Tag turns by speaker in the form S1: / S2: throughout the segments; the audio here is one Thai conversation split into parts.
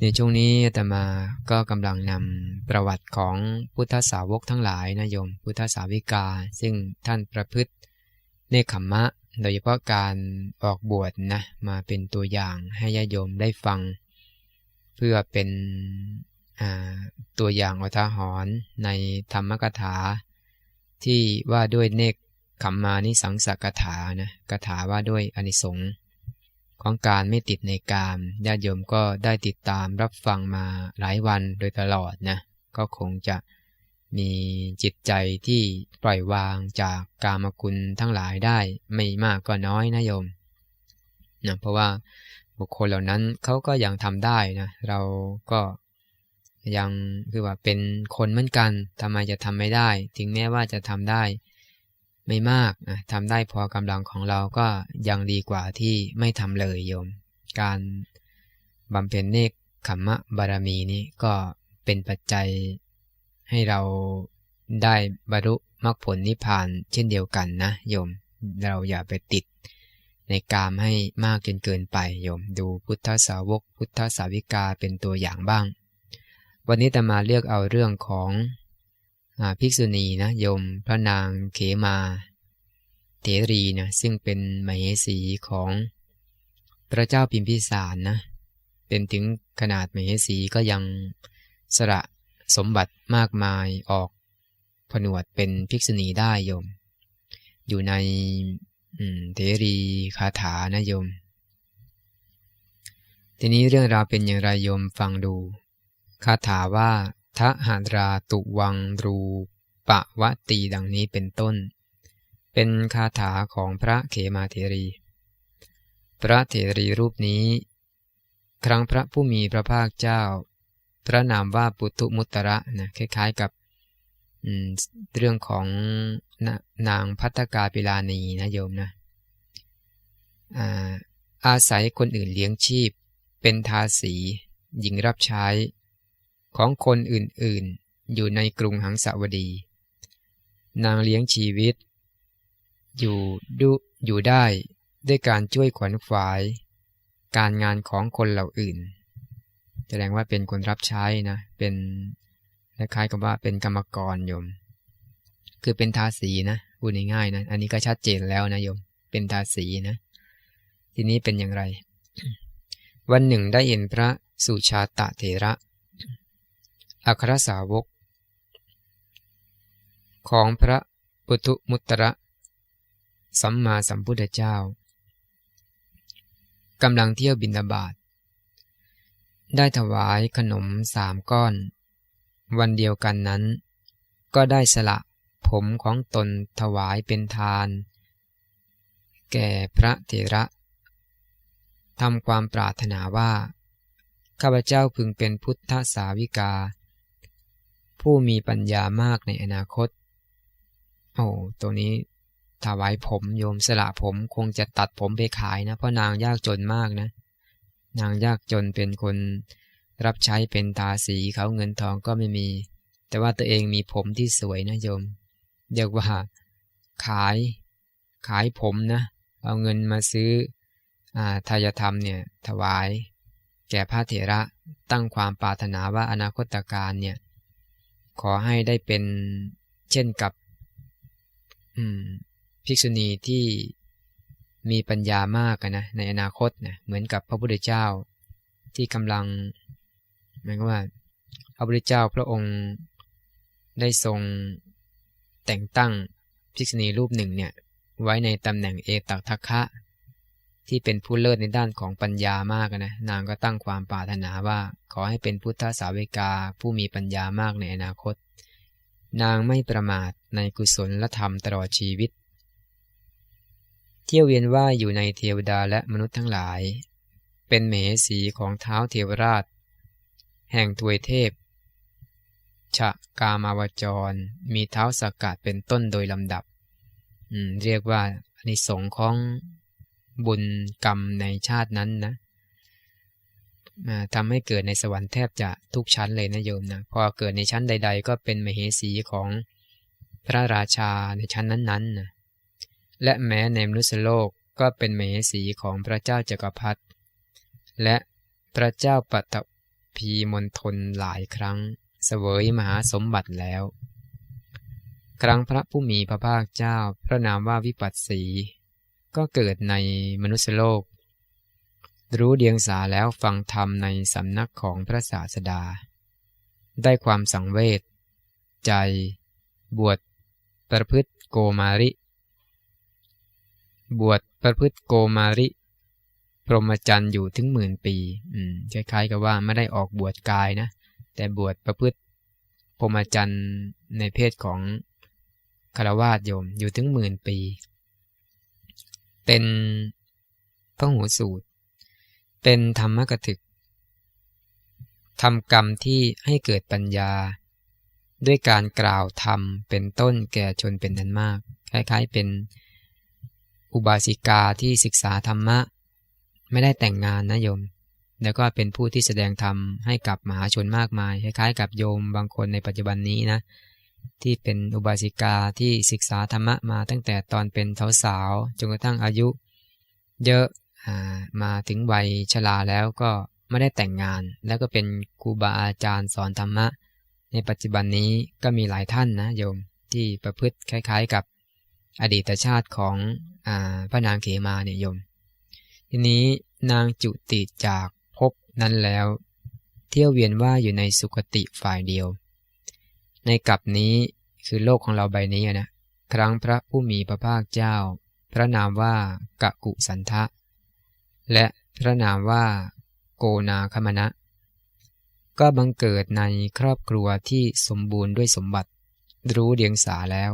S1: ในช่วงนี้อาตมาก็กำลังนำประวัติของพุทธสาวกทั้งหลายนะโยมพุทธสาวิกา ซึ่งท่านประพฤติเนคขมมะ โดยเฉพาะการออกบวชนะมาเป็นตัวอย่างให้ญาโยมได้ฟัง เพื่อเป็นตัวอย่างอุทาหรณ์ในธรรมกถา ที่ว่าด้วยเนคขมมานิสังสกถานะกถาว่าด้วยอนิสงส์ ของการไม่ติดในกามญาติโยมก็ได้ติดตามรับฟังมาหลายวันโดยตลอดนะก็คงจะมีจิตใจที่ปล่อยวางจากกามคุณทั้งหลายได้ไม่มากก็น้อยนะโยมนะเพราะว่าบุคคลเหล่านั้นเขาก็ยังทำได้นะเราก็ยังคือว่าเป็นคนเหมือนกันทำไมจะทำไม่ได้ ถึงแม้ว่าจะทำได้ ไม่มากนะทำได้พอกำลังของเราก็ยังดีกว่าที่ไม่ทำเลยโยม การบำเพ็ญเนคขมมะบารมีนี้ก็เป็นปัจจัยให้เราได้บรรลุมรรคผลนิพพานเช่นเดียวกันนะโยม เราอย่าไปติดในกามให้มากจนเกินไปโยม ดูพุทธสาวก พุทธสาวิกาเป็นตัวอย่างบ้าง วันนี้จะมาเลือกเอาเรื่องของ ภิกษุณีนะโยมพระนางเขมาเถรีนะซึ่งเป็นมเหสีของพระเจ้าพิมพิสารนะเป็นถึงขนาดมเหสีก็ยังสละสมบัติมากมายออกผนวดเป็นภิกษุณีได้โยม อยู่ในเทรีคาถานะโยม ทีนี้เรื่องราวเป็นอย่างไรโยมฟังดู คาถาว่า ทหาราตุวังรูปะวะตีดังนี้เป็นต้น เป็นคาถาของพระเขมาเถรี พระเถรีรูปนี้ ครั้งพระผู้มีพระภาคเจ้า พระนามว่าปุถุมุตระนะคล้ายๆกับเรื่องของนางพัฒกาปิลานีนะโยมนะอาอาศัยคนอื่นเลี้ยงชีพ เป็นทาสีหญิงรับใช้ ของคนอื่นๆ อยู่ในกรุงหังสาวดี นางเลี้ยงชีวิต อยู่ดุอยู่ได้ด้วยการช่วยขวนขวาย การงานของคนเหล่าอื่น แสดงว่าเป็นคนรับใช้นะ เป็นคล้ายๆกับว่าเป็นกรรมกรโยม คือเป็นทาสีนะพูดง่ายๆนะ อันนี้ก็ชัดเจนแล้วนะโยม เป็นทาสีนะ ทีนี้เป็นอย่างไร วันหนึ่งได้เห็นพระสุชาตะเถระ อัครสาวก ของพระปุถุมุตระสัมมาสัมพุทธเจ้ากำลังเที่ยวบินาบาตได้ถวายขนมสามก้อน วันเดียวกันนั้น ก็ได้สละผมของตนถวายเป็นทาน แก่พระเถระทำความปรารถนาว่า ข้าพเจ้าพึงเป็นพุทธสาวิกา ผู้มีปัญญามากในอนาคต โอ้ตัวนี้ถวายผมโยมสละผมคงจะตัดผมไปขายนะ เพราะนางยากจนมากนะ นางยากจนเป็นคนรับใช้เป็นตาสีเขาเงินทองก็ไม่มี แต่ว่าตัวเองมีผมที่สวยนะโยมเรียกว่า ขาย ขายผมนะ เอาเงินมาซื้ออาทายธรรมเนี่ยถวาย แก่พระเถระตั้งความปรารถนาว่าอนาคตการเนี่ย ขอให้ได้เป็นเช่นกับภิกษุณีที่มีปัญญามากนะในอนาคตนะเหมือนกับพระพุทธเจ้า ที่กำลังหมายว่า พระพุทธเจ้าพระองค์ได้ทรงแต่งตั้งภิกษุณีรูปหนึ่งเนี่ยไว้ในตำแหน่งเอตักทักคะ ที่เป็นผู้เลิศในด้านของปัญญามากนะนางก็ตั้งความปรารถนาว่า ขอให้เป็นพุทธสาวิกาผู้มีปัญญามากในอนาคต นางไม่ประมาทในกุศลและธรรมตลอดชีวิต เที่ยวเวียนว่ายอยู่ในเทวดาและมนุษย์ทั้งหลาย เป็นเมสีของเท้าเทวราช แห่งทวยเทพชะกามาวจร มีเท้าสกัดเป็นต้นโดยลำดับเรียกว่าอนิสงของ บุญกรรมในชาตินั้นนะทำให้เกิดในสวรรค์แทบจะทุกชั้นเลยนะโยมนะพอเกิดในชั้นใด ๆ ก็เป็นมเหสีของพระราชาในชั้นนั้นๆนะและแม้ในมนุษยโลกก็เป็นมเหสีของพระเจ้าจักรพรรดิและพระเจ้าปัตภีมณฑลหลายครั้งเสวยมหาสมบัติแล้ว ครั้งพระผู้มีพระภาคเจ้า พระนามว่าวิปัสสี ก็เกิดในมนุษยโลก รู้เดียงสาแล้วฟังธรรมในสำนักของพระศาสดา ได้ความสังเวชใจ บวชประพฤติโกมาริ บวชประพฤติโกมาริ พรหมจรรย์อยู่ถึงหมื่นปีคล้ายๆกับว่าไม่ได้ออกบวชกายนะ แต่บวชประพฤติพรหมจรรย์ในเพศของคารวาสโยมอยู่ถึงหมื่นปี เป็นพระหูสูตร เป็นธรรมกถึกทำกรรมที่ให้เกิดปัญญา ด้วยการกล่าวธรรมเป็นต้นแก่ชนเป็นนั้นมาก คล้ายๆเป็นอุบาสิกาที่ศึกษาธรรมะ ไม่ได้แต่งงานนะโยม แล้วก็เป็นผู้ที่แสดงธรรมให้กับมหาชนมากมาย คล้ายๆ กับโยมบางคนในปัจจุบันนี้นะ ที่เป็นอุบาสิกาที่ศึกษาธรรมะมาตั้งแต่ตอนเป็นสาวๆจนกระทั่งอายุ เยอะมาถึงวัยชราแล้วก็ไม่ได้แต่งงาน แล้วก็เป็นครูบาอาจารย์สอนธรรมะ ในปัจจุบันนี้ก็มีหลายท่านนะโยมที่ประพฤติคล้าย ๆ กับอดีตชาติของอพระนางเขมาเนี่ยโยม ทีนี้นางจุติจากภพนั้นแล้ว เที่ยวเวียนว่าอยู่ในสุคติฝ่ายเดียว ในกลับนี้คือโลกของเราใบนี้นะครั้งพระผู้มีพระภาคเจ้า พระนามว่ากะกุสันทะ และพระนามว่าโกนาคมณะ ก็บังเกิดในครอบครัวที่สมบูรณ์ด้วยสมบัติ รู้เดียงสาแล้ว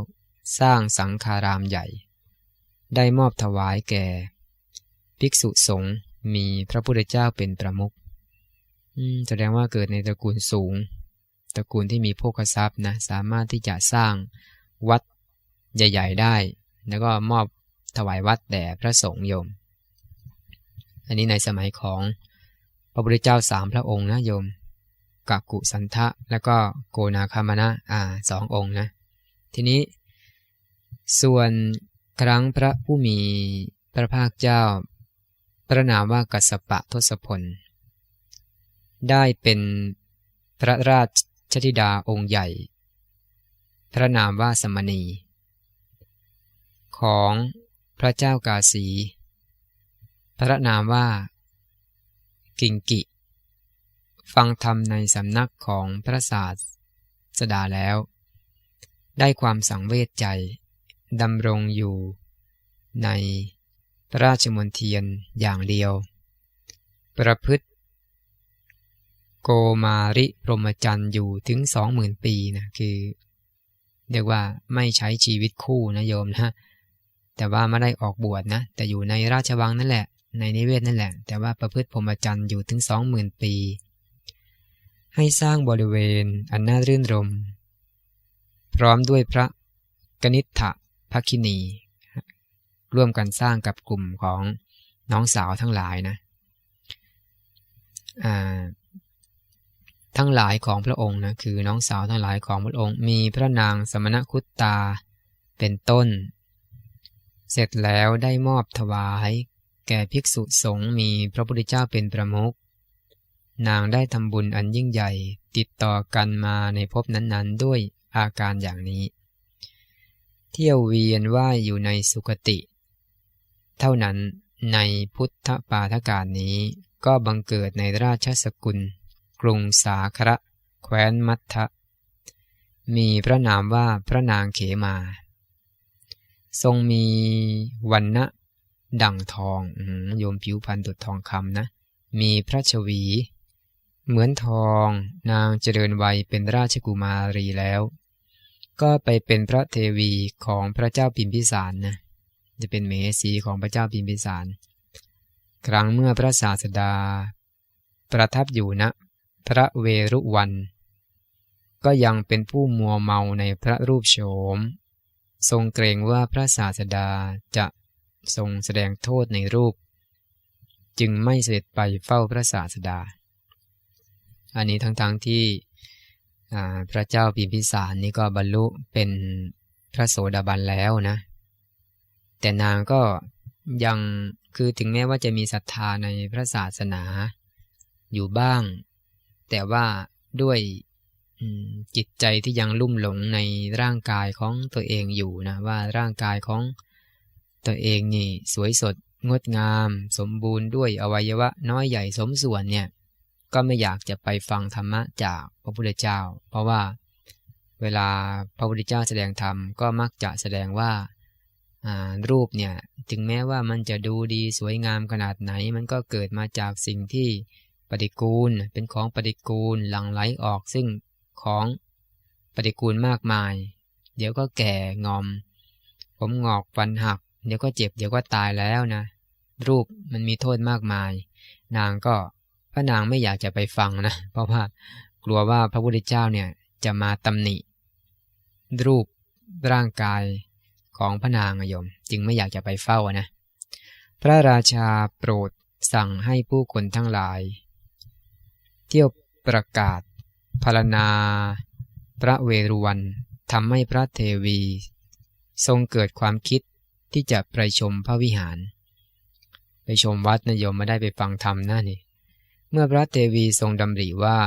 S1: สร้างสังฆารามใหญ่ ได้มอบถวายแก่ ภิกษุสงฆ์มีพระพุทธเจ้าเป็นประมุขแสดงว่าเกิดในตระกูลสูง ตระกูลที่มีโภคทรัพย์นะสามารถที่จะสร้างวัดใหญ่ ๆ ได้ แล้วก็มอบถวายวัดแด่พระสงฆ์โยม อันนี้ในสมัยของพระพุทธเจ้าสามพระองค์นะโยมกักุสันทะแล้วก็โกนาคามณะอ่าสององค์นะ ทีนี้ ส่วนครั้งพระผู้มีพระภาคเจ้า พระนามว่ากัสปะทศพล ได้เป็นพระราช ชธิดาองค์ใหญ่ พระนามว่าสมณี ของพระเจ้ากาสี พระนามว่า กิงกิ ฟังธรรมในสำนักของพระศาสดาแล้ว ได้ความสังเวชใจดำรงอยู่ในพระราชมนเทียนอย่างเดียว ประพฤติ โกมาริพรหมจรรย์อยู่ถึงสองหมื่นปีนะคือเรียกว่าไม่ใช้ชีวิตคู่นะโยมนะแต่ว่าไม่ได้ออกบวชนะ แต่อยู่ในราชวังนั่นแหละ ในนิเวศนั่นแหละ แต่ว่าประพฤติพรหมจรรย์อยู่ถึงสองหมื่นปี ให้สร้างบริเวณอันน่ารื่นรม พร้อมด้วยพระกนิษฐภคินี ร่วมกันสร้างกับกลุ่มของน้องสาวทั้งหลายนะอ่า ทั้งหลายของพระองค์นะคือน้องสาวทั้งหลายของพระองค์ มีพระนางสมณคุตตาเป็นต้น เสร็จแล้วได้มอบถวาย แก่ภิกษุสงฆ์มีพระพุทธเจ้าเป็นประมุขนางได้ทำบุญอันยิ่งใหญ่ติดต่อกันมาในภพนั้นๆ ด้วยอาการอย่างนี้ เที่ยวเวียนว่ายอยู่ในสุคติ เท่านั้นในพุทธปาทการนี้ก็บังเกิดในราชสกุล กรุงสาคระ แคว้นมัทธะมีพระนามว่าพระนางเขมา ทรงมีวันนะดั่งทองโยมผิวพันดุดทองคำนะ มีพระชวี เหมือนทองนางเจริญวัยเป็นราชกุมารีแล้ว ก็ไปเป็นพระเทวีของพระเจ้าปิมพิสารนะจะเป็นเมสีของพระเจ้าปิมพิสาร ครั้งเมื่อพระศาสดา ประทับอยู่ณนะ พระเวรุวัน ก็ยังเป็นผู้มัวเมาในพระรูปโฉม ทรงเกรงว่าพระศาสดาจะทรงแสดงโทษในรูป จึงไม่เสด็จไปเฝ้าพระศาสดา อันนี้ทั้งๆทที่พระเจ้าพิมพิสารนี่ก็บรรลุเป็นพระโสดาบันแล้วนะ แต่นางก็ยังคือถึงแม้ว่าจะมีศรัทธาในพระศาสนาอยู่บ้าง แต่ว่าด้วยจิตใจที่ยังลุ่มหลงในร่างกายของตัวเองอยู่นะว่าร่างกายของตัวเองนี่สวยสดงดงาม สมบูรณ์ด้วยอวัยวะน้อยใหญ่สมส่วนเนี่ยก็ไม่อยากจะไปฟังธรรมะจากพระพุทธเจ้า เพราะว่าเวลาพระพุทธเจ้าแสดงธรรมก็มักจะแสดงว่ารูปเนี่ยถึงแม้ว่ามันจะดูดีสวยงามขนาดไหน มันก็เกิดมาจากสิ่งที่ ปฏิกูลเป็นของปฏิกูลหลั่งไหลออกซึ่งของปฏิกูลมากมาย เดี๋ยวก็แก่งอม ผมงอกฟันหัก เดี๋ยวก็เจ็บเดี๋ยวก็ตายแล้วนะ รูปมันมีโทษมากมาย นางก็พระนางไม่อยากจะไปฟังนะ เพราะว่ากลัวว่าพระพุทธเจ้าเนี่ยจะมาตำหนิ รูปร่างกายของพระนางโยม จึงไม่อยากจะไปเฝ้านะ พระราชาโปรดสั่งให้ผู้คนทั้งหลาย เที่ยวประกาศพารณา พระเวรุวันทำให้พระเทวี ทรงเกิดความคิดที่จะไปชมพระวิหาร ไปชมวัดนะโยมไม่ได้ไปฟังธรรมนะนี่ เมื่อพระเทวีทรงดำริว่า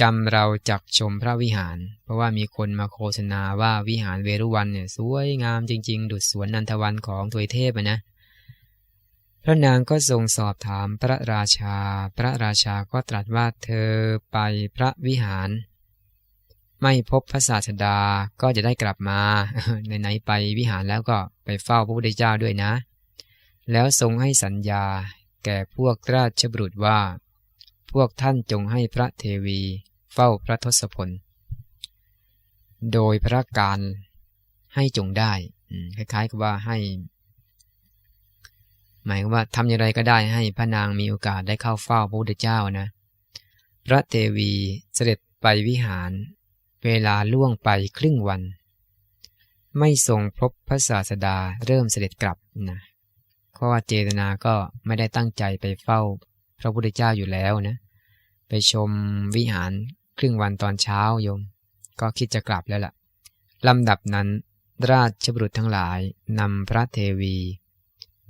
S1: จำเราจักชมพระวิหาร เพราะว่ามีคนมาโฆษณาว่าวิหารเวรุวันเนี่ยสวยงามจริง ๆ ดุจสวนนันทวันของทวยเทพนะ ระนางก็ทรงสอบถามพระราชา พระราชาก็ตรัสว่าเธอไปพระวิหาร ไม่พบพระศาสดาก็จะได้กลับมาไหนๆไปวิหารแล้วก็ไปเฝ้าพระพุทธเจ้าด้วยนะ แล้วทรงให้สัญญา แก่พวกราชบุตรว่า พวกท่านจงให้พระเทวีเฝ้าพระทศพล โดยพระการให้จงได้คล้ายๆกับว่าให้ หมายว่าทำอย่างไรก็ได้ให้พระนางมีโอกาสได้เข้าเฝ้าพระพุทธเจ้านะ พระเทวีเสด็จไปวิหาร เวลาล่วงไปครึ่งวัน ไม่ทรงพบพระศาสดาเริ่มเสด็จกลับนะเพราะว่าเจตนาก็ไม่ได้ตั้งใจไปเฝ้าพระพุทธเจ้าอยู่แล้วนะ ไปชมวิหารครึ่งวันตอนเช้าโยม ก็คิดจะกลับแล้วละ่ะลำดับนั้นราชบุรุษทั้งหลายนำพระเทวี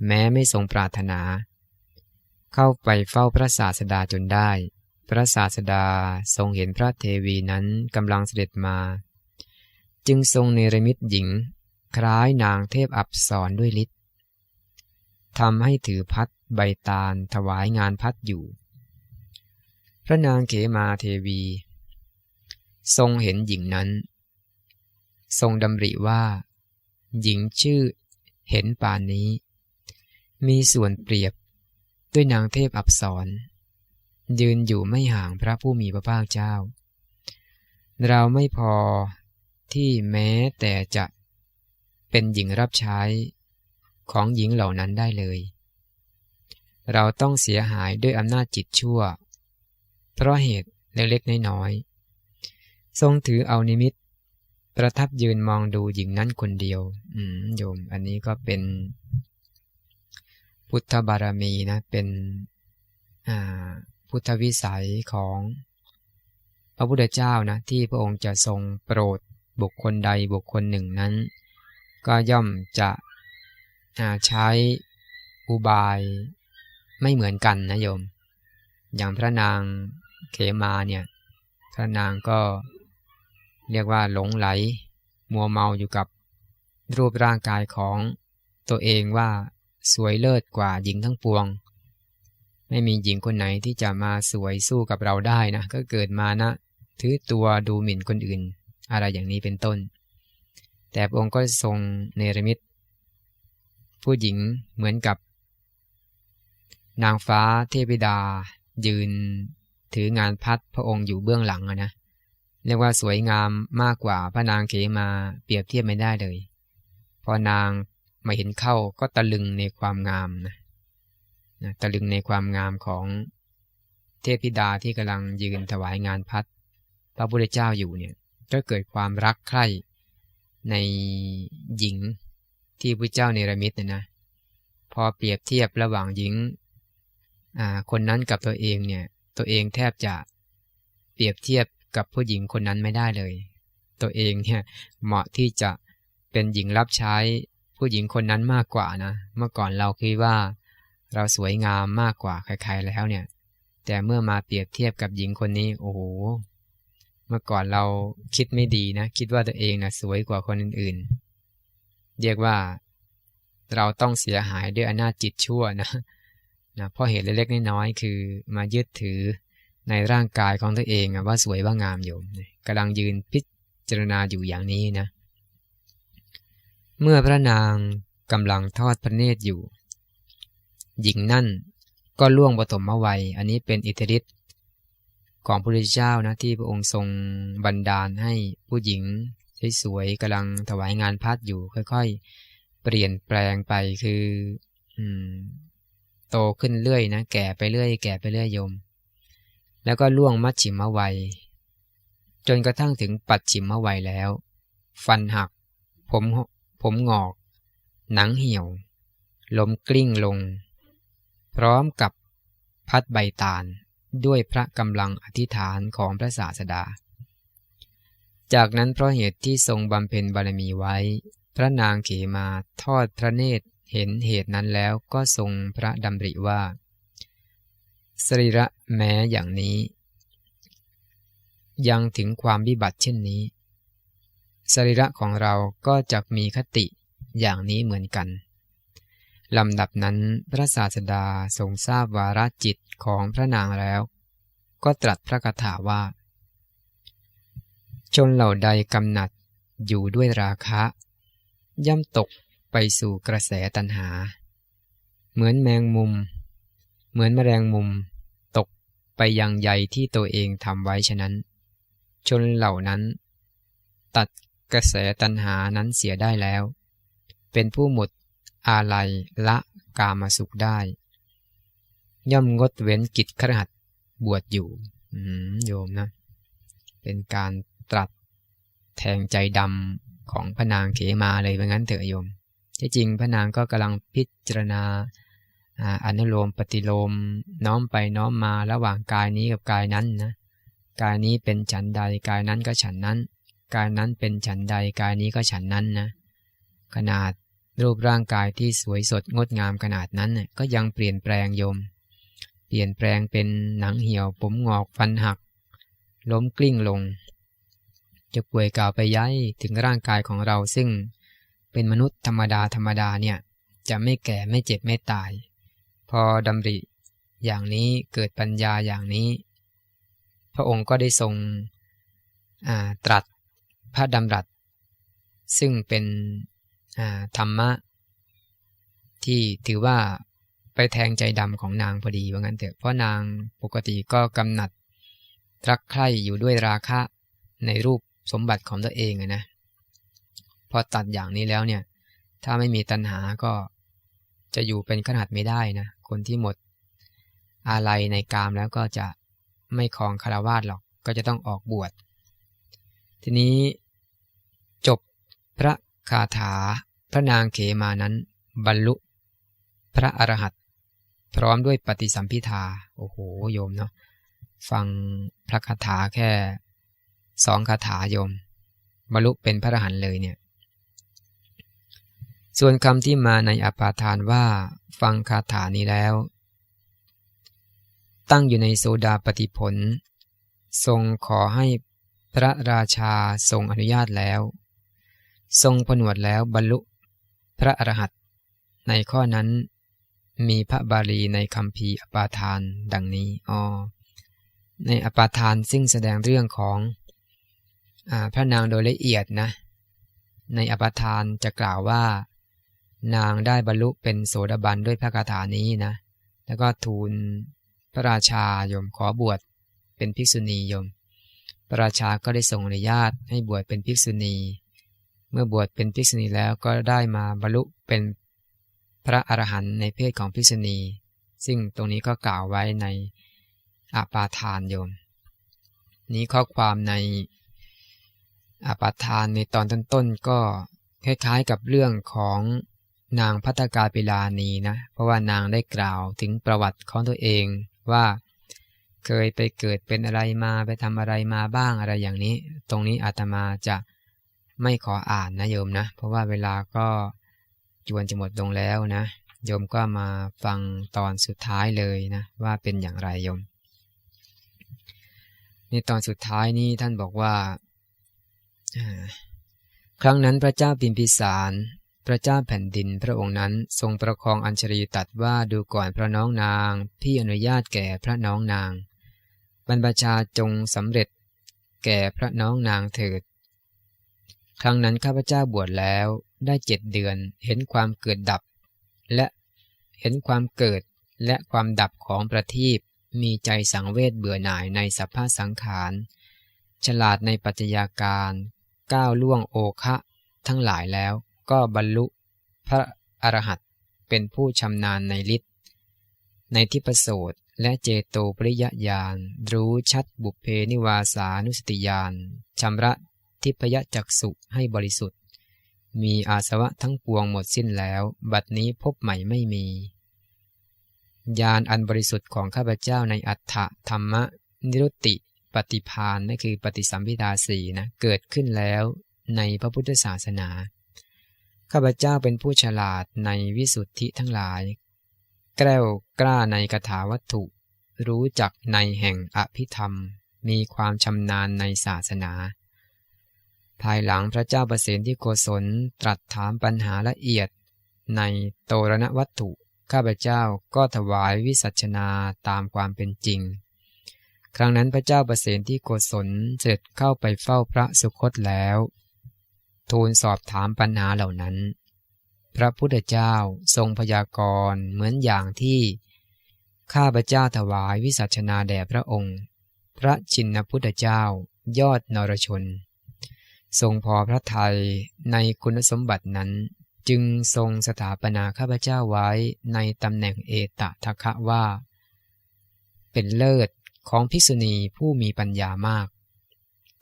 S1: แม้ไม่ทรงปรารถนา เข้าไปเฝ้าพระศาสดาจนได้ พระศาสดาทรงเห็นพระเทวีนั้นกำลังเสด็จมา จึงทรงเนรมิตหญิง คล้ายนางเทพอับสรด้วยฤทธิ์ทำให้ถือพัดใบตาลถวายงานพัดอยู่ พระนางเขมาเทวี ทรงเห็นหญิงนั้น ทรงดำริว่า หญิงชื่อเห็นป่านนี้ มีส่วนเปรียบด้วยนางเทพอับสรยืนอยู่ไม่ห่างพระผู้มีพระภาคเจ้า เราไม่พอที่แม้แต่จะเป็นหญิงรับใช้ของหญิงเหล่านั้นได้เลย เราต้องเสียหายด้วยอำนาจจิตชั่ว เพราะเหตุเล็กๆน้อยๆทรงถือเอานิมิต ประทับยืนมองดูหญิงนั้นคนเดียว อืมโยม อันนี้ก็เป็น พุทธบารมีนะเป็นพุทธวิสัยของพระพุทธเจ้านะที่พระองค์จะทรงโปรดบุคคลใดบุคคลหนึ่งนั้น ก็ย่อมจะใช้อุบายไม่เหมือนกันนะโยม อย่างพระนางเขมาเนี่ยพระนางก็เรียกว่าหลงไหล มัวเมาอยู่กับรูปร่างกายของตัวเองว่า สวยเลิศกว่าหญิงทั้งปวง ไม่มีหญิงคนไหนที่จะมาสวยสู้กับเราได้นะ ก็เกิดมานะถือตัวดูหมิ่นคนอื่น อะไรอย่างนี้เป็นต้น แต่พระองค์ก็ทรงเนรมิตผู้หญิงเหมือนกับ นางฟ้าเทพิดา ยืนถืองานพัดพระองค์อยู่เบื้องหลังนะเรียกว่าสวยงามมากกว่าพระนางเขมาเปรียบเทียบไม่ได้เลย พอนาง มาเห็นเข้าก็ตะลึงในความงามนะนะตะลึงในความงามของเทพธิดาที่กำลังยืนถวายงานพัดพระพุทธเจ้าอยู่เนี่ยก็เกิดความรักใคร่ในหญิงที่พระเจ้าเนรมิตนะนะพอเปรียบเทียบระหว่างหญิงคนนั้นกับตัวเองเนี่ยตัวเองแทบจะเปรียบเทียบกับผู้หญิงคนนั้นไม่ได้เลย ตัวเองเนี่ยเหมาะที่จะเป็นหญิงรับใช้ ผู้หญิงคนนั้นมากกว่านะ เมื่อก่อนเราคิดว่า เราสวยงามมากกว่าใครๆแล้วเนี่ย แต่เมื่อมาเปรียบเทียบกับหญิงคนนี้ โอ้โห เมื่อก่อนเราคิดไม่ดีนะ คิดว่าตัวเองนะสวยกว่าคนอื่นๆ เรียกว่า เราต้องเสียหายด้วยอำนาจจิตชั่วนะนะเพราะเหตุเล็กๆน้อยๆคือมายึดถือในร่างกายของตัวเองว่าสวยว่างามอยู่กำลังยืนพิจารณาอยู่อย่างนี้นะ เมื่อพระนางกำลังทอดพระเนตรอยู่ หญิงนั่นก็ล่วงปฐมวัย อันนี้เป็นอิทธิฤทธิ์ของพระพุทธเจ้านะที่พระองค์ทรงบันดาลให้ผู้หญิงสวยๆกำลังถวายงานพัดอยู่ค่อยๆ เปลี่ยนแปลงไปคืออโตขึ้นเรื่อยนะแก่ไปเรื่อย แก่ไปเรื่อยยม แล้วก็ล่วงมัชชิมวัย จนกระทั่งถึงปัดชิมวัยแล้ว ฟันหัก ผม ผมงอก หนังเหี่ยว ล้มกลิ้งลง พร้อมกับพัดใบตาลด้วยพระกำลังอธิษฐานของพระศาสดา จากนั้นเพราะเหตุที่ทรงบำเพ็ญบารมีไว้ พระนางเขมาทอดพระเนตรเห็นเหตุนั้นแล้วก็ทรงพระดำริว่า สรีระแม้อย่างนี้ ยังถึงความวิบัติเช่นนี้ สรีระของเราก็จะมีคติอย่างนี้เหมือนกันลำดับนั้นพระศาสดาทรงทราบวาระจิตของพระนางแล้ว ก็ตรัสพระคาถาว่า ชนเหล่าใดกำหนัดอยู่ด้วยราคะ ย่ำตกไปสู่กระแสตัณหา เหมือนแมงมุม เหมือนแมลงมุม ตกไปยังใยที่ตัวเองทำไว้ฉะนั้น ชนเหล่านั้น ตัด กระแสตัณหานั้นเสียได้แล้ว เป็นผู้หมดอาลัยละกามาสุขได้ ย่อมงดเว้นกิจขรหัดบวชอยู่โยมนะ เป็นการตรัสแทงใจดำของพระนางเขมาเลยเพรางั้นเถอะโยม ที่จริงพระนางก็กำลังพิจารณาอนุโลมปฏิโลมน้อมไปน้อมมาระหว่างกายนี้กับกายนั้นนะ กายนี้เป็นฉันใดกายนั้นก็ฉันนั้น กายนั้นเป็นฉันใดกายนี้ก็ฉันนั้นนะ ขนาดรูปร่างกายที่สวยสดงดงามขนาดนั้นก็ยังเปลี่ยนแปลงโยม เปลี่ยนแปลงเป็นหนังเหี่ยวผมงอกฟันหัก ล้มกลิ้งลง จะป่วยกล่าวไปย้ายถึงร่างกายของเราซึ่งเป็นมนุษย์ธรรมดาธรรมดาเนี่ย จะไม่แก่ไม่เจ็บไม่ตาย พอดำริ อย่างนี้เกิดปัญญาอย่างนี้ พระองค์ก็ได้ทรงตรัส พระดำรัส ซึ่งเป็นธรรมะ ที่ถือว่าไปแทงใจดำของนางพอดีว่างั้นเถอะเพราะนางปกติก็กำหนัดรักใคร่อยู่ด้วยราคะในรูปสมบัติของตัวเองนะพอตัดอย่างนี้แล้วเนี่ยถ้าไม่มีตัณหาก็จะอยู่เป็นขนาดไม่ได้นะ คนที่หมดอะไรในกามแล้วก็จะไม่คลองคารวาสหรอก ก็จะต้องออกบวช ทีนี้จบพระคาถาพระนางเขมานั้น บรรลุ พระอรหันต์พร้อมด้วยปฏิสัมพิทาโอ้โหโยมเนาะฟังพระคาถาแค่สองคาถาโยม บรรลุเป็นพระอรหันต์เลยเนี่ย ส่วนคำที่มาในอปาทานว่า ฟังคาถานี้แล้ว ตั้งอยู่ในโซดาปฏิผล ทรงขอให้ พระราชาทรงอนุญาตแล้ว ทรงผนวดแล้วบรรลุ พระอรหันต์ในข้อนั้น มีพระบาลีในคำพีอปาทานดังนี้อ๋อในอปาทานซึ่งแสดงเรื่องของอพระนางโดยละเอียดนะ ในอปาทานจะกล่าวว่า นางได้บรรลุเป็นโสดาบันด้วยพระคาถานี้นะ แล้วก็ทูลพระราชายมขอบวชเป็นภิกษุณียม พระราชาก็ได้ทรงอนุญาตให้บวชเป็นภิกษุณี เมื่อบวชเป็นภิกษุณีแล้วก็ได้มาบรรลุเป็นพระอรหันต์ในเพศของภิกษุณี ซึ่งตรงนี้ก็กล่าวไว้ในอาปาทานโยม นี้ข้อความในอาปาทานในตอนต้นๆก็คล้ายๆกับเรื่องของนางพัตกาปิลานีนะ เพราะว่านางได้กล่าวถึงประวัติของตัวเองว่า เคยไปเกิดเป็นอะไรมาไปทำอะไรมาบ้างอะไรอย่างนี้ ตรงนี้อาตมาจะไม่ขออ่านนะโยมนะ เพราะว่าเวลาก็จวนจะหมดลงแล้วนะโยมก็มาฟังตอนสุดท้ายเลยนะว่าเป็นอย่างไรโยมในตอนสุดท้ายนี้ท่านบอกว่า ครั้งนั้นพระเจ้าปิมพิสาร พระเจ้าแผ่นดินพระองค์นั้นทรงประคองอัญชรีตัดว่าดูก่อนพระน้องนาง พี่อนุญาตแก่พระน้องนาง บรรพชาจงสำเร็จ แก่พระน้องนางเถิด ครั้งนั้นข้าพเจ้าบวชแล้วได้เจ็ดเดือนเห็นความเกิดดับ และเห็นความเกิดและความดับของประทีปมีใจสังเวชเบื่อหน่ายในสภาพสังขาร ฉลาดในปัจจัยาการก้าวล่วงโอคะทั้งหลายแล้วก็บรรลุพระอรหันต์เป็นผู้ชำนาญในฤทธิ์ในทิพโสต และเจโตปริยญาณรู้ชัดบุพเพนิวาสานุสติญาณชำระทิพยจักสุให้บริสุทธิ์ มีอาสวะทั้งปวงหมดสิ้นแล้ว บัดนี้พบใหม่ไม่มีญาณอันบริสุทธิ์ของข้าพเจ้าในอัฏฐธรรมนิรุตติปฏิพานนั่นคือปฏิสัมพิทาสีนะเกิดขึ้นแล้วในพระพุทธศาสนา ข้าพเจ้าเป็นผู้ฉลาดในวิสุทธิทั้งหลาย แกล้วกล้าในคาถาวัตถุ รู้จักในแห่งอภิธรรม มีความชำนาญในศาสนา ภายหลังพระเจ้าประสนที่โกศลตรัสถามปัญหาละเอียด ในโตรณวัตถุ ข้าพเจ้าก็ถวายวิสัชนาตามความเป็นจริง ครั้งนั้นพระเจ้าประสนที่โกศลเสร็จเข้าไปเฝ้าพระสุคตแล้ว ทูลสอบถามปัญหาเหล่านั้น พระพุทธเจ้าทรงพยากรณ์เหมือนอย่างที่ข้าพเจ้าถวายวิสัชนาแด่พระองค์ พระชินพุทธเจ้ายอดนรชน ทรงพอพระทัยในคุณสมบัตินั้น จึงทรงสถาปนาข้าพเจ้าไว้ในตำแหน่งเอตทะคะว่า เป็นเลิศของภิกษุณีผู้มีปัญญามาก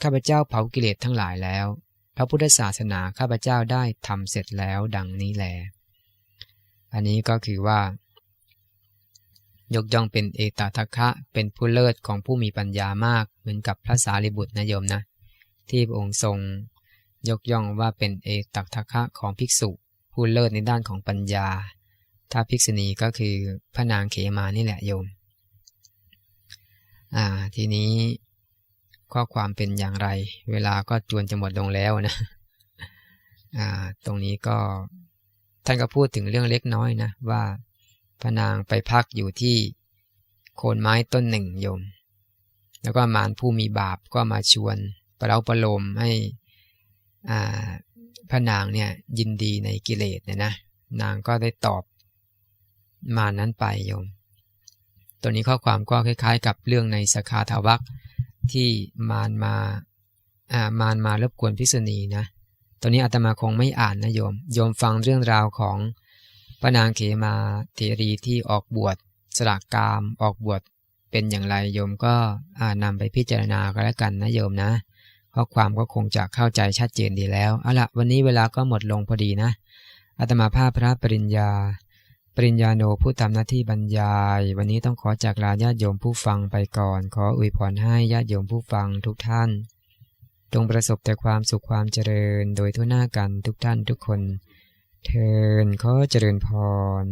S1: ข้าพเจ้าเผากิเลสทั้งหลายแล้ว พระพุทธศาสนาข้าพเจ้าได้ทำเสร็จแล้วดังนี้แล อันนี้ก็คือว่า ยกย่องเป็นเอตทัคคะเป็นผู้เลิศของผู้มีปัญญามากเหมือนกับพระสารีบุตรนะโยมนะ ที่พระองค์ทรงยกย่องว่าเป็นเอตทัคคะของภิกษุ ผู้เลิศในด้านของปัญญา ถ้าภิกษุณีก็คือพระนางเขมานี่แหละโยม อ่า ทีนี้ ข้อความเป็นอย่างไร เวลาก็จวนจะหมดลงแล้วนะตรงนี้ก็ท่านก็พูดถึงเรื่องเล็กน้อยนะว่าพระนางไปพักอยู่ที่โคนไม้ต้นหนึ่งโยม แล้วก็มารผู้มีบาปก็มาชวนประเราประโลมให้พระนางเนี่ยยินดีในกิเลสเนี่ยนะนางก็ได้ตอบมานั้นไปโยม ตัวนี้ข้อความก็คล้ายๆ กับเรื่องในสคาทาวัก ที่มารมาอ่ามารมารบกวนพิษณีนะตัวนี้อาตมาคงไม่อ่านนะโยม โยมฟังเรื่องราวของพระนางเขมาเทรีที่ออกบวชสละกามออกบวชเป็นอย่างไรโยมก็อ่านำไปพิจารณาก็แล้วกันนะโยมนะข้อความก็คงจะเข้าใจชัดเจนดีแล้วเอาละวันนี้เวลาก็หมดลงพอดีนะอาตมาภาพพระปริญญา ปริญญาโนผู้ทำหน้าที่บรรยาย วันนี้ต้องขอจากลาญาติโยมผู้ฟังไปก่อน ขออวยพรให้ญาติโยมผู้ฟังทุกท่าน จงประสบแต่ความสุขความเจริญโดยทั่วหน้ากันทุกท่านทุกคน เทินขอเจริญพร